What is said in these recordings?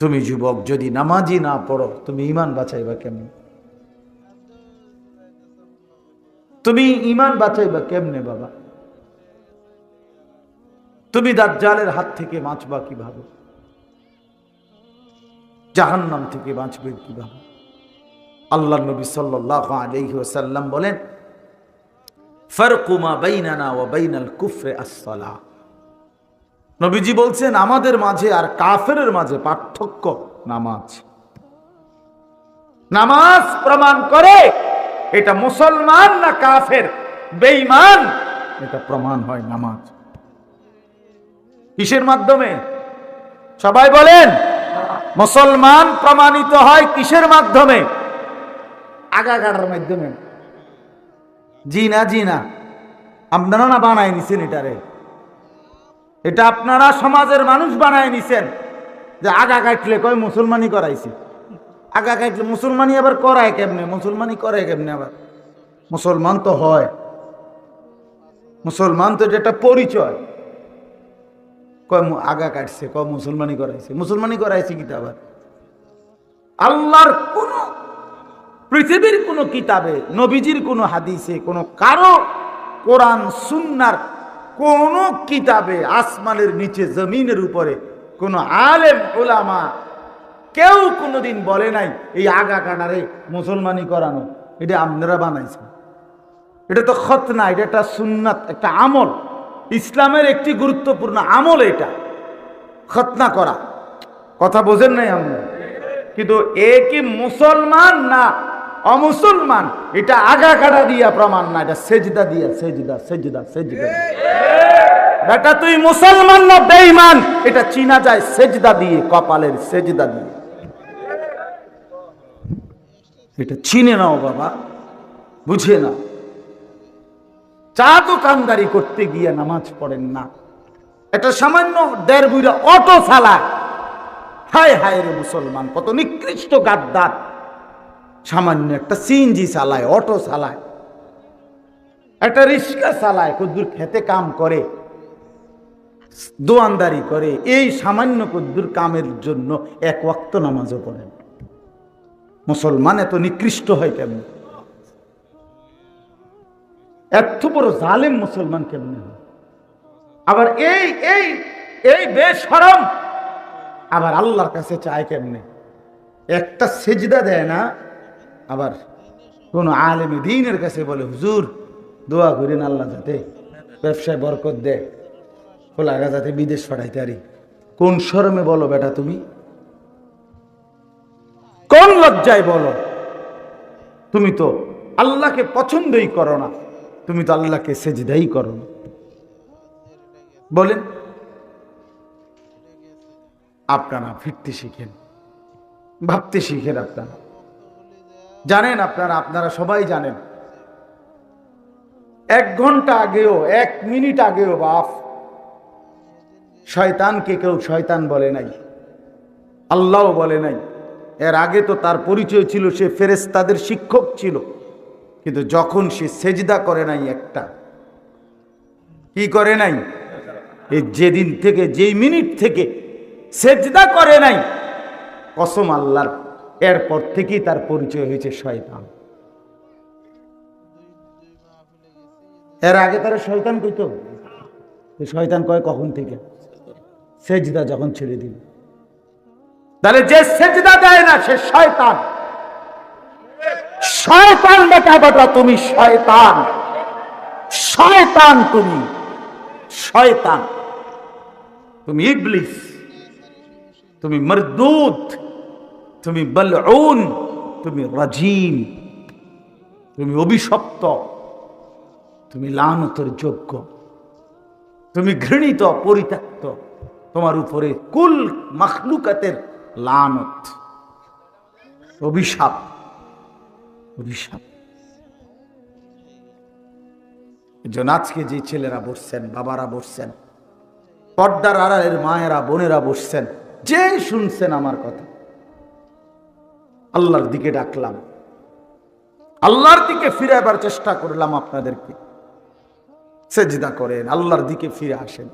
তুমি যুবক, যদি নামাজি না পড়ো, তুমি ইমান বাঁচাইবা কেমনে? তুমি ইমান বাঁচাইবা কেমনে বাবা? তুমি দাজ্জালের হাত থেকে বাঁচবা কীভাবে? জাহান্নাম থেকে বাঁচবে কীভাবে? আল্লাহ নবী সাল্লাল্লাহু আলাইহি ওয়াসাল্লাম বলেন ফারকুমা বাইনানা ওয়া বাইনাল কুফরে আস-সালাহ। নবীজি বলছেন, আমাদের মাঝে আর কাফেরের মাঝে পার্থক্য নামাজ। নামাজ প্রমাণ করে এটা মুসলমান না কাফের, বেঈমান, এটা প্রমাণ হয় নামাজ। কিসের মাধ্যমে? সবাই বলেন, মুসলমান প্রমাণিত হয় কিসের মাধ্যমে? আগাগাড়ার মাধ্যমে। জি না জি না আপনারা না বানায় নিছেন এটারে? এটা আপনারা সমাজের মানুষ বানায় নিছেন। যে আগা কাটলে কয় মুসলমানি করাইছে। আগা কাটলে মুসলমানি আবার করায় কেমনে? মুসলমানি করে কেমনে আবার? মুসলমান তো হয়। মুসলমান তো যেটা পরিচয়। কয় আগা কাটছে। কয় মুসলমানি করাইছে। মুসলমানি করাইছে কি আবার? আল্লাহর কোন, পৃথিবীর কোন কিতাবে, নবীজির কোন হাদিসে, কোন কারও কোরআন, সুন্নার কোন কিতাবে আসমানের নিচে, জমিনের উপরে কোন আলেম ওলামা কেউ কোনোদিন বলে নাই, এই আগা কাটারে মুসলমানি করানো। এটা আপনারা বানাইছেন। এটা তো খতনা, এটা একটা সুন্নাত, একটা আমল। ইসলামের একটি গুরুত্বপূর্ণ আমল এটা। খতনা করা। কথা বোঝেন নাই আমরা কিন্তু এ কি মুসলমান না অমুসলমান, এটা আগা কাটা দিয়া প্রমাণ না, এটা সেজদা দিয়া, সেজদা সেজদা সেজদা। বেটা, তুই মুসলমান না বেঈমান? এটা চিনা যায় সেজদা দিয়ে, কপালের সেজদা দিয়ে। এটা চিনে নাও বাবা, বুঝে নাও। চা দোকানদারি করতে গিয়ে নামাজ পড়েন না। এটা সামান্য দেড় বুড়া অটো চালায়। হায় হায় রে মুসলমান, কত নিকৃষ্ট গাদ্দার। সামান্য একটা সিএনজি চালায় অটো চালায়, একটা রিক্সা চালায়, কদ্দুর খেতে কাম করে, দোয়ানদারি করে, এই সামান্য কদ্দুর কামের জন্য এক ওয়াক্ত নামাজও পড়েন। মুসলমান এত নিকৃষ্ট হয় কেমন? এত বড় জালেম মুসলমান কেমনে আবার এই এই এই বেশরম, আবার আল্লাহর কাছে চায় কেমনে? একটা সেজদা দেয় না আবার কোন আলেমে দিনের কাছে বলে, হুজুর, দোয়া করেন আল্লাহ যাতে ব্যবসায় বরকত দেয়। খোলাগা যাতে বিদেশ পাঠাইতে পারি। কোন শরমে বলো বেটা তুমি? কোন লজ্জায় বলো? তুমি তো আল্লাহকে পছন্দই করো না। তুমি তো আল্লাহকে সেজদাই করো না। বলেন, আপনারা ফিরতে শিখেন, ভাবতে শিখেন আপনারা। জানেন আপনারা আপনারা সবাই জানেন। এক ঘণ্টা আগেও, এক মিনিট আগেও বাপ, শয়তানকে কেউ শয়তান বলে নাই আল্লাহ বলে নাই। এর আগে তো তার পরিচয় ছিল, সে ফেরেস্তাদের শিক্ষক ছিল, কিন্তু যখন সে সেজদা করে নাই একটা, কি করে নাই? এই যেদিন থেকে, যেই মিনিট থেকে সেজদা করে নাই, কসম আল্লাহর এরপর থেকেই তার পরিচয় হয়েছে শয়তান। এর আগে তারা শয়তান কইত শয়তান কয় কখন থেকে? সেজদা যখন ছেড়ে দিল। তাহলে যে সেজদা দেয় না, সে শয়তান। শয়তান বেটা বেটা, তুমি শয়তান। শয়তান তুমি শয়তান। তুমি ইবলিস, তুমি মরদুদ তুমি বলউন, তুমি রাজিম, তুমি অভিশপ্ত, তুমি লানতের যোগ্য, তুমি ঘৃণিত, পরিত্যক্ত, তোমার উপরে কুল মখলুকাতের লানত। অভিশাপ অভিশাপ। এজন্য আজকে যে ছেলেরা বসছেন, বাবারা বসছেন, পর্দার আড়ালের মায়েরা, বোনেরা বসছেন, যে শুনছেন আমার কথা আল্লাহর দিকে ডাকলাম। আল্লাহর দিকে ফিরাবার চেষ্টা করলাম আপনাদেরকে। সেজদা করেন, আল্লাহর দিকে ফিরে আসেন।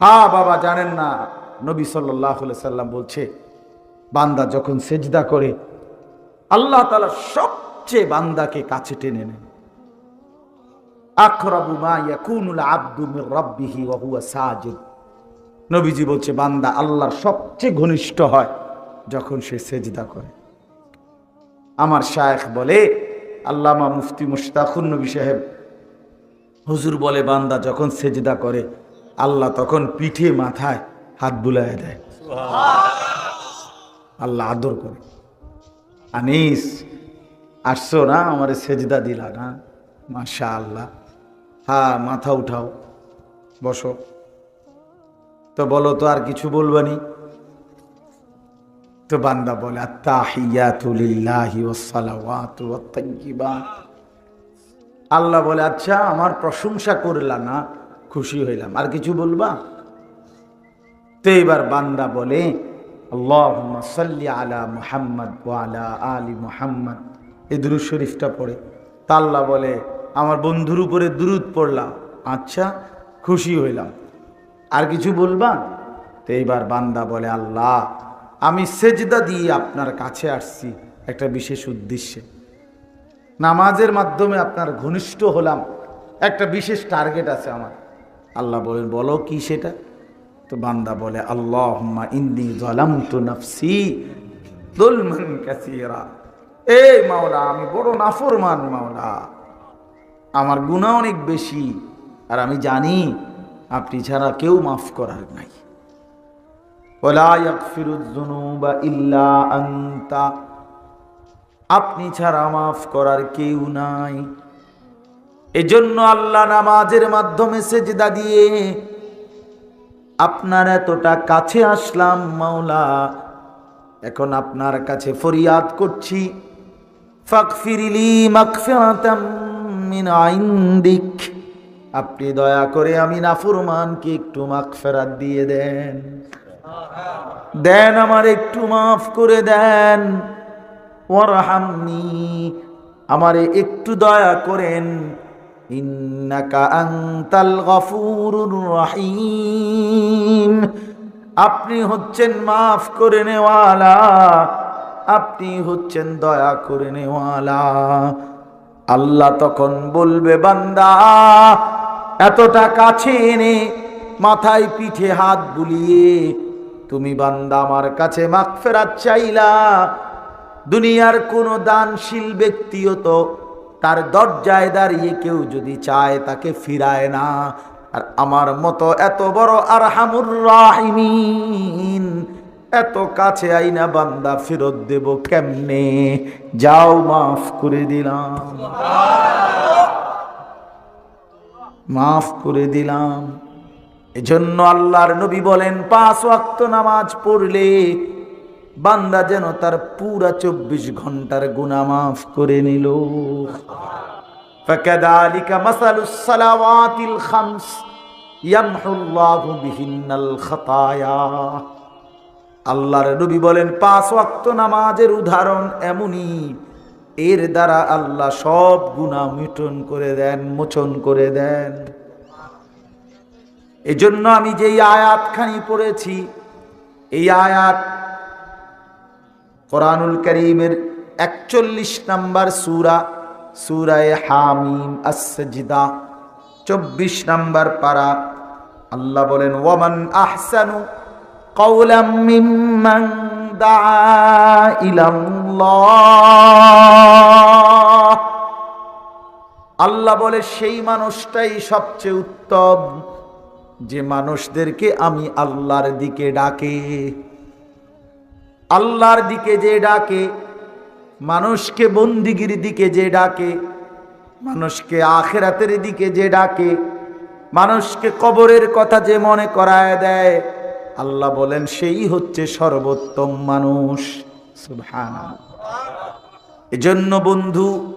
হা, বাবা, জানেন না, নবী সাল্লাম বলছে, বান্দা যখন সেজদা করে, আল্লাহ তালা সবচেয়ে বান্দাকে কাছে টেনে নেন। মা আব্দু নবীজি বলছে, বান্দা, আল্লাহর সবচেয়ে ঘনিষ্ঠ হয়। যখন সে সেজদা করে। আমার শায়েখ বলে আল্লামা মুফতি মুশতাকুর নবী সাহেব হুজুর বলে বান্দা যখন সেজদা করে আল্লাহ তখন পিঠে মাথায় হাত বুলায় দেয়। আল্লাহ আদর করে। আনিস আসছো না? আমার সেজদা দিলা না? মাশা আল্লাহ হ্যাঁ মাথা উঠাও। বসো। তো বলো তো আর কিছু বলবানি? তো বান্দা বলে আল্লাহ বলে আচ্ছা আমার প্রশংসা করলা না, খুশি হইলাম। আর কিছু বলবা? তো এবার বান্দা বলে, আল্লাহুম্মা সাল্লি আলা মুহাম্মদ আলা আলি মুহাম্মদ। এই শরীফটা পড়ে। তা আল্লাহ বলে, আমার বন্ধুর উপরে দুরুদ পড়লাম আচ্ছা খুশি হইলাম। আর কিছু বলবা? তো এইবার বান্দা বলে, আল্লাহ আমি সেজদা দিয়ে আপনার কাছে আসছি একটা বিশেষ উদ্দেশ্যে। নামাজের মাধ্যমে আপনার ঘনিষ্ঠ হলাম। একটা বিশেষ টার্গেট আছে আমার। আল্লাহ বলেন, বলো কি সেটা? তো বান্দা বলে আল্লাহ ইন্দি জলাম তো মাওলা, আমি বড় নাফরমান মাওলা। আমার গুণা অনেক বেশি, আর আমি জানি আপনি ছাড়া কেউ মাফ করার নাই। আপনি ছাড়া মাফ করার কেউ নাই। এজন্য আল্লাহ নামাজের মাধ্যমে সেজদা দিয়ে আপনার এতটা কাছে আসলাম মাওলা, এখন আপনার কাছে ফরিয়াদ করছি। ফাকফিরিলি মিন ইনদিক আপনি দয়া করে আমি নাফরমানকে একটু মাগফিরাত দিয়ে দেন। দেন আমার একটু মাফ করে দেন। ওয়ারহামনি, আমারে একটু দয়া করেন। আপনি হচ্ছেন মাফ করে নেওয়ালা, আপনি হচ্ছেন দয়া করে নেওয়ালা। আল্লাহ তখন বলবে, বান্দা, এতটা কাছে এনে মাথায় পিঠে হাত বুলিয়ে তুমি বান্দা আমার কাছে মাখ ফেরাত চাইলা। দুনিয়ার কোনো দানশীল ব্যক্তিও তো তার দরজায় দাঁড়িয়ে কেউ যদি চায় তাকে ফিরায় না। আর আমার মতো এত বড় আর হামুর রাহিমিন এত কাছে আইনা বান্দা ফেরত দেব কেমনে? যাও মাফ করে দিলাম। মাফ করে দিলাম। এজন্য আল্লাহর নবী বলেন পাঁচ ওয়াক্ত নামাজ পড়লে বান্দা যেন তার পুরা চব্বিশ ঘন্টার গুণা মাফ করে নিল فكذلك مثل الصلوات الخمس يمحو الله بهن الخطايا আল্লাহর নবী বলেন পাঁচ ওয়াক্ত নামাজের উদাহরণ এমনই এর দ্বারা আল্লাহ সব গুণা মিটন করে দেন মোচন করে দেন এজন্য আমি যেই আয়াতখানি পড়েছি, এই আয়াত কোরআনুল করিমের একচল্লিশ নম্বর সুরা, সুরায় হামিম আসজিদা চব্বিশ নম্বর পারা। আল্লাহ বলেন, ওয়ামান আহসানু কৌলাম মিম্মান দা আল্লাহ বলে, সেই মানুষটাই সবচেয়ে উত্তম। যে মানুষদেরকে আমি আল্লাহর দিকে ডাকে, আল্লাহর দিকে যে ডাকে, মানুষকে বন্দিগির দিকে যে ডাকে, মানুষকে আখেরাতের দিকে যে ডাকে, মানুষকে কবরের কথা যে মনে করায় দেয়, আল্লাহ বলেন, সেই হচ্ছে সর্বোত্তম মানুষ। এজন্য বন্ধু,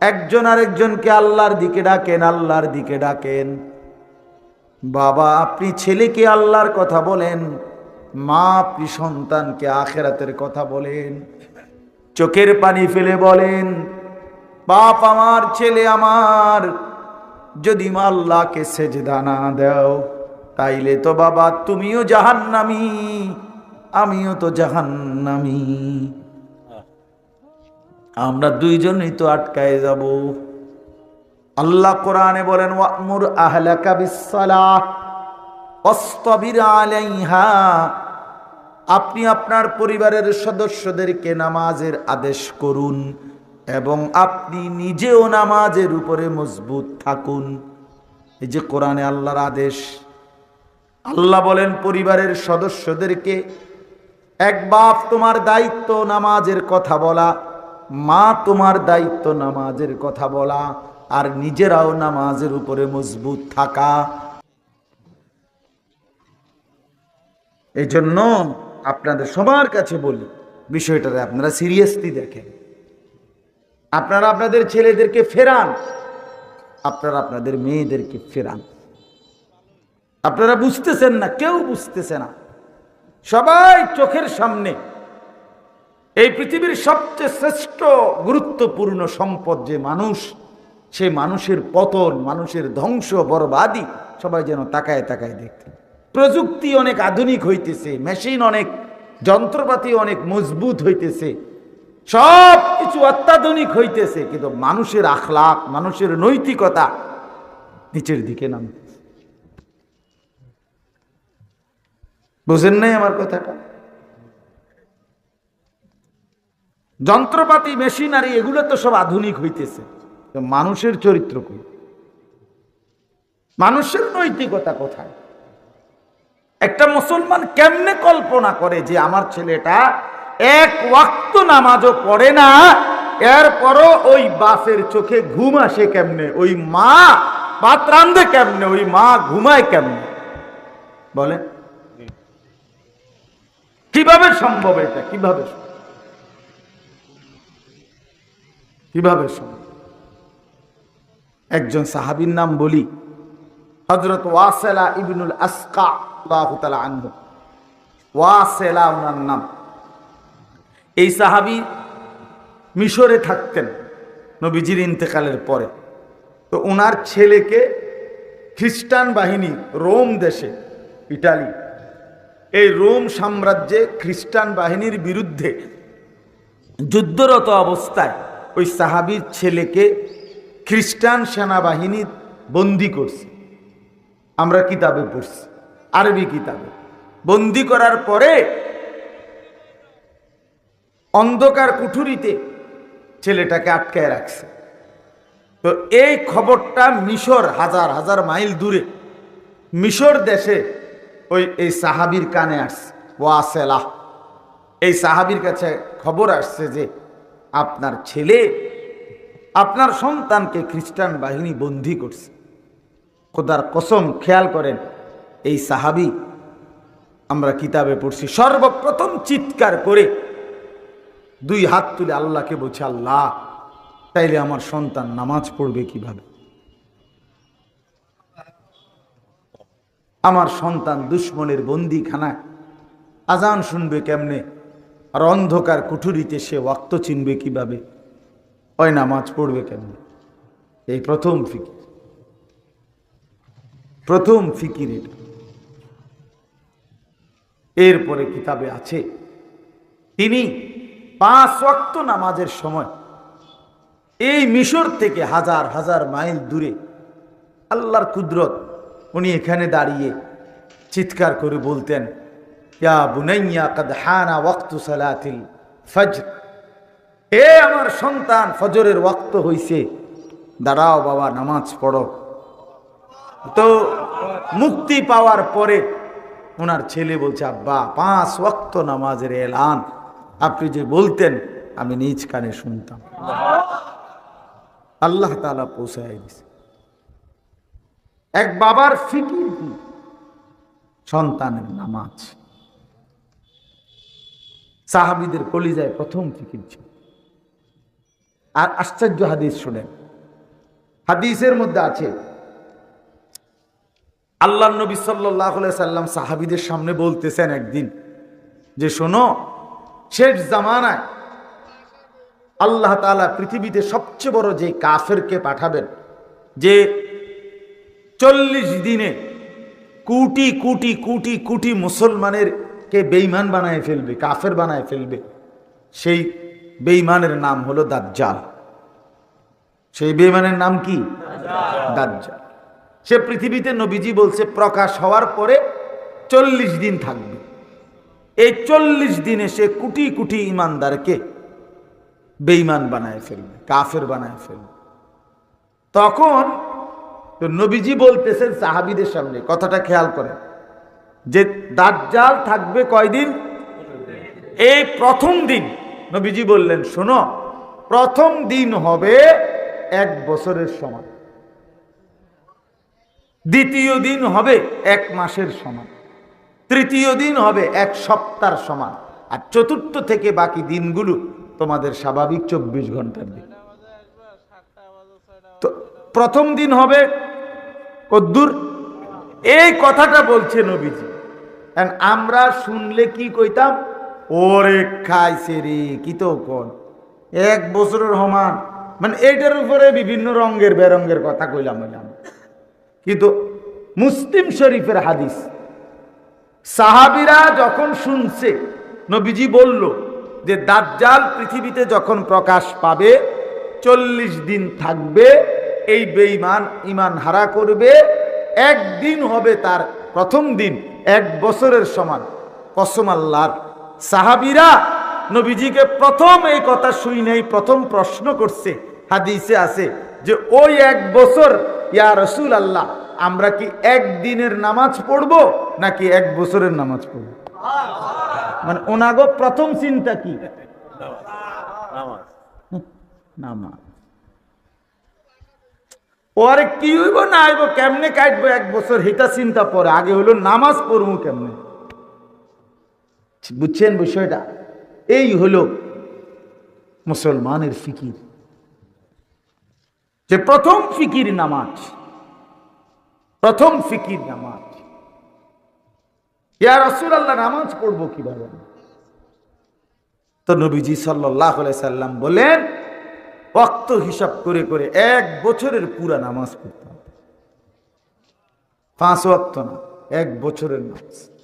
একজন আরেকজনকে আল্লাহর দিকে ডাকেন, আল্লাহর দিকে ডাকেন। বাবা, আপনি ছেলেকে আল্লাহর কথা বলেন, মা আপনি সন্তানকে আখেরাতের কথা বলেন, চোখের পানি ফেলে বলেন, বাপ আমার, ছেলে আমার, যদি মা আল্লাহকে সেজদা না দাও, তাইলে তো বাবা তুমিও জাহান্নামি, আমিও তো জাহান্নামি। আমরা দুইজনই তো আটকায় যাব। আল্লাহ কোরআনে বলেন, ওয়ামুর আপনি আপনার পরিবারের সদস্যদেরকে নামাজের আদেশ করুন এবং আপনি নিজেও নামাজের উপরে মজবুত থাকুন। এই যে কোরআনে আল্লাহর আদেশ। আল্লাহ বলেন, পরিবারের সদস্যদেরকে এক বাপ তোমার দায়িত্ব নামাজের কথা বলা, মা তোমার দায়িত্ব নামাজের কথা বলা। আর নিজেরাও নামাজের উপরে মজবুত থাকা। এই জন্য আপনাদের সবার কাছে বলি বিষয়টাতে আপনারা সিরিয়াসলি দেখেন। আপনারা আপনাদের ছেলেদেরকে ফেরান, আপনারা আপনাদের মেয়েদেরকে ফেরান। আপনারা বুঝতেছেন না, কেউ বুঝতেছে না। সবাই চোখের সামনে। এই পৃথিবীর সবচেয়ে শ্রেষ্ঠ, গুরুত্বপূর্ণ সম্পদ যে মানুষ সে মানুষের পতন, মানুষের ধ্বংস বরবাদি সবাই যেন তাকায় তাকায় দেখতে। প্রযুক্তি অনেক আধুনিক হইতেছে মেশিন অনেক, যন্ত্রপাতি অনেক মজবুত হইতেছে, সব কিছু অত্যাধুনিক হইতেছে, কিন্তু মানুষের আখলাক মানুষের নৈতিকতা নিচের দিকে নামতেছে। বুঝেন নাই আমার কথাটা? যন্ত্রপাতি মেশিনারি এগুলো তো সব আধুনিক হইতেছে। মানুষের চরিত্র কই? মানুষের নৈতিকতা কোথায়? একটা মুসলমান কেমনে কল্পনা করে যে আমার ছেলেটা এক ওয়াক্ত নামাজও পড়ে না, এরপরও ওই বাসের চোখে ঘুম আসে কেমনে? ওই মা ভাত রান্ধে কেমনে? ওই মা ঘুমায় কেমনে? বলেন। কীভাবে সম্ভব এটা? কীভাবে কীভাবে সম্ভব? একজন সাহাবীর নাম বলি। হজরত ওয়াসেলা ইবিনুল আসকা আল্লাহু ওয়াসেলা ওনার নাম। এই সাহাবী মিশরে থাকতেন নবীজির ইন্তেকালের পরে। তো ওনার ছেলেকে খ্রিস্টান বাহিনী, রোম দেশে, ইটালি, এই রোম সাম্রাজ্যে খ্রিস্টান বাহিনীর বিরুদ্ধে যুদ্ধরত অবস্থায় ওই সাহাবির ছেলেকে খ্রিস্টান সেনাবাহিনী বন্দি করছে। আমরা কিতাবে পড়ছি, আরবি কিতাবে। বন্দি করার পরে অন্ধকার কুঠুরিতে ছেলেটাকে আটকায় রাখছে। তো এই খবরটা মিশর হাজার হাজার মাইল দূরে, মিশর দেশে ওই, এই সাহাবির কানে আসছে ওয়াসেলাহ এই সাহাবির কাছে খবর আসছে যে আপনার ছেলে আপনার সন্তানকে খ্রিস্টান বাহিনী বন্দি করছে। খোদার কসম, খেয়াল করেন, এই সাহাবি আমরা কিতাবে পড়ছি, সর্বপ্রথম চিৎকার করে দুই হাত তুলে আল্লাহকে বলছে, আল্লাহ, তাইলে আমার সন্তান নামাজ পড়বে কীভাবে? আমার সন্তান দুশ্মনের বন্দিখানায় আজান শুনবে কেমনে? আর অন্ধকার কুঠুরিতে সে ওয়াক্ত চিনবে কীভাবে? ওই নামাজ পড়বে কেমনে? এই প্রথম ফিকির। প্রথম ফিকির এরপরে কিতাবে আছে, তিনি পাঁচ ওয়াক্ত নামাজের সময় এই মিশর থেকে হাজার হাজার মাইল দূরে আল্লাহর কুদরত, উনি এখানে দাঁড়িয়ে চিৎকার করে বলতেন, ইয়া বুনাইয়া, কদ হানা ওয়াক্তু সালাতিল ফজর। এ আমার সন্তান, ফজরের ওয়াক্ত হইছে। দাঁড়াও বাবা, নামাজ পড়ো। তো মুক্তি পাওয়ার পরে ওনার ছেলে বলছে, আব্বা, পাঁচ ওয়াক্ত নামাজের এলান। আপনি যে বলতেন, আমি নিজ কানে শুনতাম। আল্লাহ তালা পৌঁছায় দিছে। এক বাবার ফিকির সন্তানের নামাজ। সাহাবিদের কলিজায় প্রথম ফিকির ছিল। আর আশ্চর্য হাদিস শুনেন। হাদিসের মধ্যে আছে আল্লাহ নবী সাল্লাহ সাল্লাম সাহাবিদের সামনে বলতেছেন একদিন যে, শোনো, শেষ জামানায় আল্লাহ তালা পৃথিবীতে সবচেয়ে বড় যে কাফেরকে পাঠাবেন, যে চল্লিশ দিনে কোটি কোটি কোটি কোটি মুসলমানের কে বেইমান বানায় ফেলবে, কাফের বানায় ফেলবে, সেই বেইমানের নাম হলো দাজ্জাল। সেই বেইমানের নাম কি? দাজ্জাল। সে পৃথিবীতে নবীজি বলছে, প্রকাশ হওয়ার পরে চল্লিশ দিন থাকবে। এই চল্লিশ দিনে সে কোটি কোটি ইমানদারকে বেইমান বানায় ফেলবে, কাফের বানায় ফেলবে। তখন তো নবীজি বলতেছেন সাহাবিদের সামনে, কথাটা খেয়াল করে যে দাজ্জাল থাকবে কয়দিন? এই প্রথম দিন। নবীজি বললেন, শোনো, প্রথম দিন হবে এক বছরের সমান। দ্বিতীয় দিন হবে এক মাসের সমান। তৃতীয় দিন হবে এক সপ্তাহ সমান। আর চতুর্থ থেকে বাকি দিনগুলো তোমাদের স্বাভাবিক চব্বিশ ঘণ্টার দিন। তো প্রথম দিন হবে কদ্দুর। এই কথাটা বলছে নবীজি। আমরা শুনলে কি কইতাম? ওরে খাইছে রে, কি তো কোন? এক বছরের সমান। মানে এইটার উপরে বিভিন্ন রঙের বেরঙ্গের কথা কইলাম হইলাম কিন্তু মুসলিম শরীফের হাদিস, সাহাবিরা যখন শুনছে, নবীজি বলল যে দাজ্জাল পৃথিবীতে যখন প্রকাশ পাবে, চল্লিশ দিন থাকবে, এই বেঈমান ইমান হারা করবে, একদিন হবে তার প্রথম দিন, এক বছরের সমান। কসম সাহাবিরা নবীজিকে প্রথম এই কথা শুই নেই, প্রথম প্রশ্ন করছে, হাদিসে আছে যে, ওই এক বছর, ইয়া রসুল আল্লাহ আমরা কি একদিনের নামাজ পড়ব নাকি এক বছরের নামাজ পড়ব? মানে ওনাগো প্রথম চিন্তা কি? নামাজ। ওরে কি হইব, না আইব কেমনে কাটবো? এক বছর হিতা চিন্তা পরে, আগে হলো নামাজ পড়ব কেমনে? বুঝছেন বিষয়টা? এই হলো মুসলমানের ফিকির। যে প্রথম ফিকির নামাজ, প্রথম ফিকির নামাজ। ইয়া রসুল আল্লাহ নামাজ পড়ব কীভাবে? তো নবীজি সাল্লাহ সাল্লাম বলেন অক্ত হিসাব করে করে এক বছরের পুরা নামাজ পড়তাম পাঁচ অক্ত না, এক বছরের নামাজ।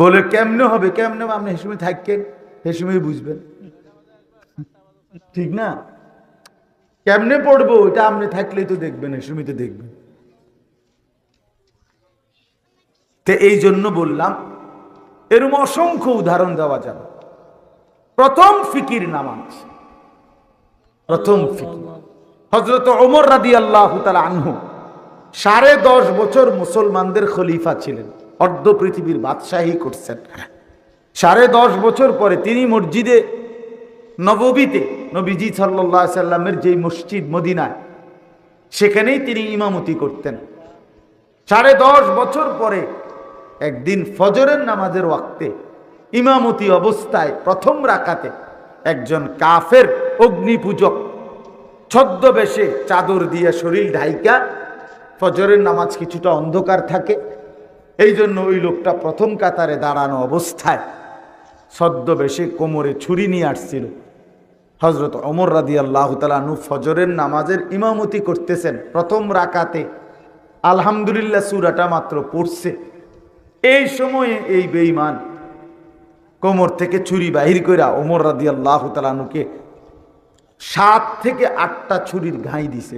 বলে, কেমনে হবে? কেমনে? আপনি হেসুমে থাকেন হেসুমেই বুঝবেন। ঠিক না? কেমনে পড়ব? ওইটা আপনি থাকলেই তো দেখবেন হেসুমিতে দেখবেন। তো এই জন্য বললাম, এরম অসংখ্য উদাহরণ দেওয়া যাবে। প্রথম ফিকির নামাজ। প্রথম ফিকির। হজরত ওমর রাদি আল্লাহ সাড়ে দশ বছর মুসলমানদের খলিফা ছিলেন। অর্ধ পৃথিবীর বাদশাহী করছেন। সাড়ে দশ বছর পরে তিনি মসজিদে, নববীতে নবীজি সাল্লাহ সাল্লামের যে মসজিদ মদিনায়, সেখানেই তিনি ইমামতি করতেন। সাড়ে দশ বছর পরে একদিন ফজরের নামাজের ওয়াক্তে ইমামতি অবস্থায় প্রথম রাকাতে একজন কাফের অগ্নিপূজক ছদ্মবেশে চাদর দিয়ে শরীর ঢাইকা, ফজরের নামাজ কিছুটা অন্ধকার থাকে এই জন্য ওই লোকটা প্রথম কাতারে দাঁড়ানো অবস্থায় ছদ্মবেশে কোমরে ছুরি নিয়ে আসছিল। হজরত অমর রাদি আল্লাহ তালু ফজরের নামাজের ইমামতি করতেছেন। প্রথম রাকাতে আলহামদুলিল্লাহ সুরাটা মাত্র পড়ছে। এই সময়ে এই বেঈমান কোমর থেকে ছুরি বাহির কইরা ওমর রাদি আল্লাহ তালানুকে সাত থেকে আটটা ছুরির ঘাই দিছে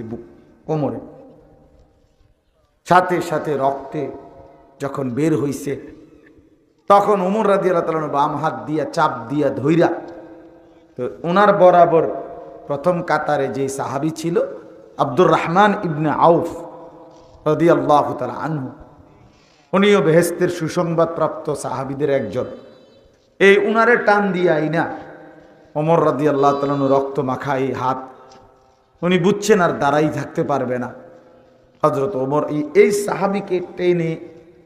কোমরে। সাথে সাথে রক্তে যখন বের হইছে, তখন ওমর রাদি আল্লাহ তালানু বাম হাত দিয়া চাপ দিয়া ধইরা, তো ওনার বরাবর প্রথম কাতারে যে সাহাবি ছিল আব্দুর রহমান ইবনে আউফ রদি আল্লাহ তালা আনহু, উনিও বেহেস্তের সুসংবাদ প্রাপ্ত সাহাবিদের একজন। এই উনারে টান দিয়ে আইনা অমর রাদি আল্লাহ তালন রক্ত মাখা এই হাত, উনি বুঝছেন আর দাঁড়াই থাকতে পারবে না। হজরত ওমর এই সাহাবিকে টেনে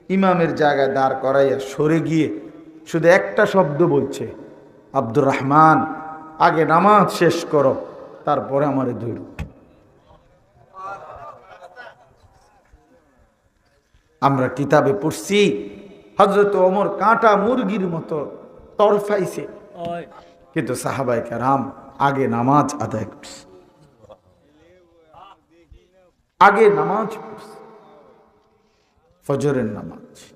ইমামের জায়গায় দাঁড় করাইয়া সরে গিয়ে শুধু একটা শব্দ বলছে আব্দুর রহমান আগে নামাজ শেষ করো তারপরে আমারে ধৈর্য আমরা কিতাবে পড়ছি হজরত অমর কাঁটা মুরগির মতো তরফাইছে। কিন্তু সাহাবাই রাম আগে নামাজ আদায় করছে। আগে নামাজ পড়ছে। ফজরের নামাজ।